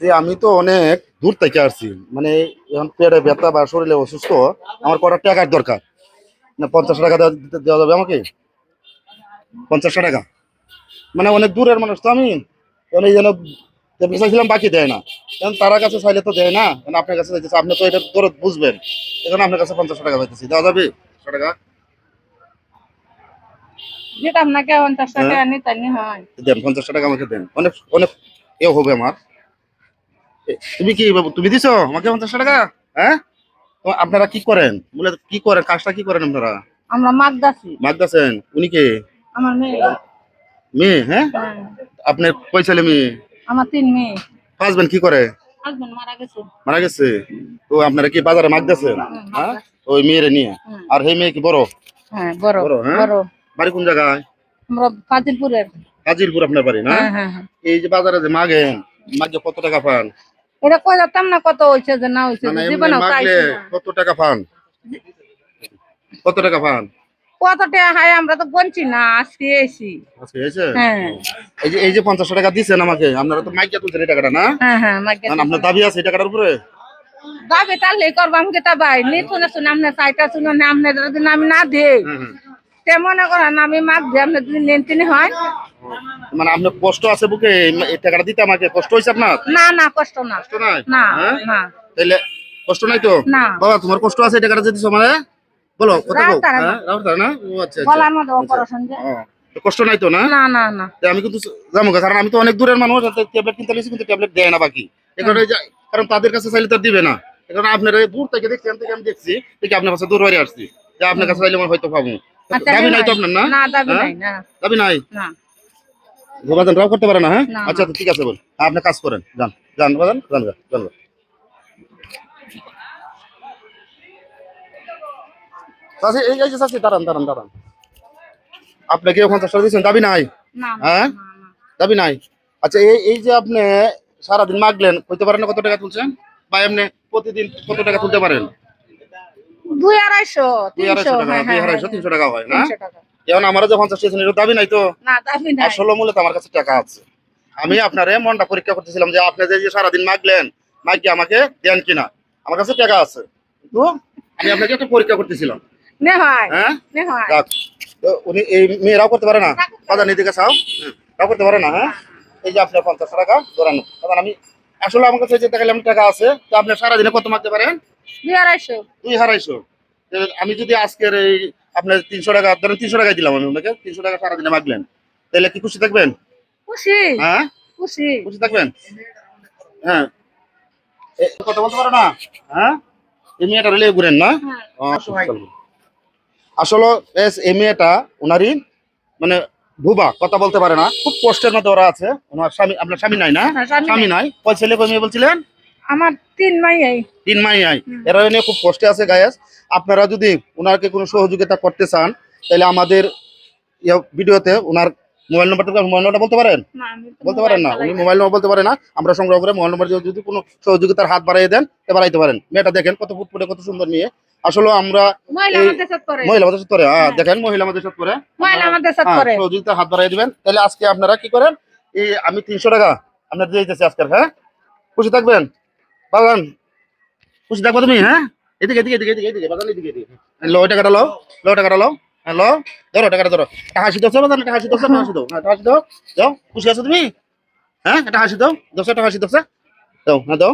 যে আমি তো অনেক দূর থেকে আসছি। মানে এখন পেটে ব্যথা বা শরীরে অসুস্থ আমার কটা টাকার দরকার? না পঞ্চাশ টাকা দেওয়া যাবে আমাকে? পঞ্চাশ টাকা? মানে অনেক দূরের মানুষ তো আমি। এখন এই যেন চাইছিলাম বাকি দেয় না। কারণ তারা কাছে চাইলে তো দেয় না। কারণ আপনার কাছে চাইতেছে আপনি তো এটা দরদ বুঝবেন। এখন আপনার কাছে পঞ্চাশ টাকা চাইতেছি। দেওয়া যাবে? টাকা? আপনাকে পঞ্চাশ। টাকা হয়। দেন পঞ্চাশ টাকা আমাকে দেন। অনেক অনেক এ হবে আমার। তুমি কি বাবু তুমি দিছো? আমাকে পঞ্চাশ টাকা? হ্যাঁ? তো আপনারা কি করেন? বলে কি করেন? কাজটা কি করেন আপনারা? আমরা মাছ দাসি মাগদাছেন উনি কে? আমার মেয়ে। মেয়ে হ্যাঁ? হ্যাঁ। আপনার কয় ছেলে মেয়ে? আমার তিন মেয়ে। হাজবেন্ড কি করে? হাজবেন্ড মারা গেছে। মারা গেছে? তো আপনারা কি বাজারে মাগদাছেন হ্যাঁ? ওই মেয়েরে নিয়ে? আর সেই মেয়ে কি বড়? হ্যাঁ বড় বড়, হ্যাঁ? বড়। বাড়ি কোন জায়গায়? আমরা ফাজিলপুরের। হাজিরপুর আপনার বাড়ি না? হ্যাঁ হ্যাঁ হ্যাঁ। এই যে বাজারে যে মাগেন মাগে কত টাকা পান? এটা কই যেতাম না কত হয়েছে যে না হয়েছে মানে জীবনে কত টাকা পান? কত টাকা পান? কত টাকা আমরা তো গনছি না আজকে এসি। আজকে হয়েছে হ্যাঁ। এই যে এই যে পঞ্চাশ টাকা দিচ্ছেন আমাকে আপনারা তো মাইকা তুলছেন এই টাকাটা না? হ্যাঁ হ্যাঁ আপনার দাবি আছে এই টাকাটার উপরে? দাবি তাহলে ভাই নি শুনে শুনে আপনি সাইটা শুনে না আপনি যদি আমি না দে। তে মনে করেন আমি মাছ দিয়ে আপনি যদি নেন তিনি হয়। মানে আপনার কষ্ট আছে বুকে এই- টাকাটা দিতে আমাকে কষ্ট হয়েছে আপনার? না না কষ্ট না। কষ্ট নাই? না হ্যাঁ? না। তাইলে কষ্ট নাই তো? না। বাবা তোমার কষ্ট আছে এই টাকাটা যে দিছো মানে বলো কত বলো? তারা না। হ্যাঁ তারা না? ও আচ্ছা আচ্ছা। গলার মধ্যে অপারেশন যে কষ্ট নাই তো না? না না না। আমি কিন্তু যাব কারণ আমি তো অনেক দূরের মানুষ ট্যাবলেট কিনতে লিখছি কিন্তু ট্যাবলেট দেয় না বাকি। এখানে কারণ তাদের কাছে চাইলে তো আর দিবে না। এখানে আপনারা দূর থেকে দেখছি আমি দেখছি দেখি আপনার কাছে দূর বাড়ি আসছি। যে আপনার কাছে চাইলে হয়তো পাবো। আচ্ছা, দাবি নাই তো আপনার না? না দাবি হ্যাঁ? নাই না। দাবি নাই? না। রাও করতে পারে না হ্যাঁ? আচ্ছা ঠিক আছে বল। হ্যাঁ, আপনি কাজ করেন যান যান যান যান। এই যে দাঁড়ান দাঁড়ান দাঁড়ান। আপনাকে টাকা দিচ্ছেন দাবি নাই? হ্যাঁ? দাবি নাই? আচ্ছা এই এই যে আপনি সারাদিন মাগলেন কইতে পারেন কত টাকা তুলছেন? বা এমনি প্রতিদিন কত টাকা তুলতে পারেন? দুই আড়াইশো দুই আড়াইশো টাকা হ্যাঁ, দুই হ্যাঁ, আড়াইশো হ্যাঁ, তিনশো টাকা হয় না? এখন আমারও যে পঞ্চাশ টাকা এর দাবি নাই তো? না দাবি নাই। আসলে মূলত আমার কাছে টাকা আছে। আমি আপনারে মনটা পরীক্ষা করতেছিলাম যে আপনি যে সারাদিন মাগলেন মাগি আমাকে দেন কিনা? আমার কাছে টাকা আছে। আমি আপনাকে একটা পরীক্ষা করতেছিলাম। হ্যাঁ? উনি এই মেয়েরাও করতে পারে না? বাজার নিদিকে চাও তাও করতে পারে না হ্যাঁ? এই যে আপনার পঞ্চাশ টাকা ধরানো। কারণ আমি আসলে আমার কাছে যে টাকা টাকা আছে তো আপনি সারাদিনে কত মাগতে পারেন? দুই আড়াইশো। দুই আড়াইশো। আমি যদি আজকের এই আপনার তিনশো টাকা ধরেন তিনশো টাকায় দিলাম আমি আপনাকে তিনশো টাকা সারাদিনে মাগলেন তাহলে কি খুশি থাকবেন? খুশি। হ্যাঁ? খুশি। খুশি থাকবেন? হ্যাঁ। কথা বলতে পারো না? হ্যাঁ? এই মেয়েটা রেলে ঘুরেন না? হ্যাঁ। আসলে এই মেয়েটা ওনারই মানে ভুবা কথা বলতে পারে না। খুব কষ্টের মধ্যে ওরা আছে। ওনার স্বামী আপনার স্বামী নাই না? হ্যাঁ, স্বামী স্বামী নাই। কয় ছেলে কয় মেয়ে বলছিলেন? আমার তিন মাই এই তিন মাই নাই এরা নিয়ে খুব কষ্টে আছে গায়েস আপনারা যদি ওনাকে কোনো সহযোগিতা করতে চান তাহলে আমাদের ইয়ে ভিডিওতে ওনার মোবাইল নম্বরটা মোবাইল নম্বরটা বলতে পারেন? বলতে পারেন না মোবাইল উনি মোবাইল নম্বর বলতে পারে না। আমরা সংগ্রহ করে মোবাইল নম্বর যদি কোনো সহযোগিতার হাত বাড়িয়ে দেন তে বাড়াইতে পারেন। মেয়েটা দেখেন কত ফুটফুটে কত সুন্দর মেয়ে। আসলে আমরা মহিলা করে। করে হ্যাঁ, দেখেন মহিলা করে। হ্যাঁ, সহযোগিতার হাত বাড়িয়ে দিবেন। তাহলে আজকে আপনারা কি করেন? এই আমি তিনশো টাকা আপনার দিয়ে দিতেছি আজকের হ্যাঁ? খুশি থাকবেন? বাগান। খুশি থাকব তুমি হ্যাঁ? এদিকে এদিকে এদিকে এদিকে এদিকে, বাগান এদিকে এদিকে। লো, এটা টাকাটা লো টাকাটা লো। হ্যাঁ লো, ধরো টাকাটা ধরো। টাকা হাসি দশ বাজান টাকা হাসি দশ টাকা হাসি দাও হ্যাঁ টাকা হাসি দাও দাও খুশি আছো তুমি? হ্যাঁ এটা হাসি দাও দশ টাকা হাসি দশ দাও হ্যাঁ দাও।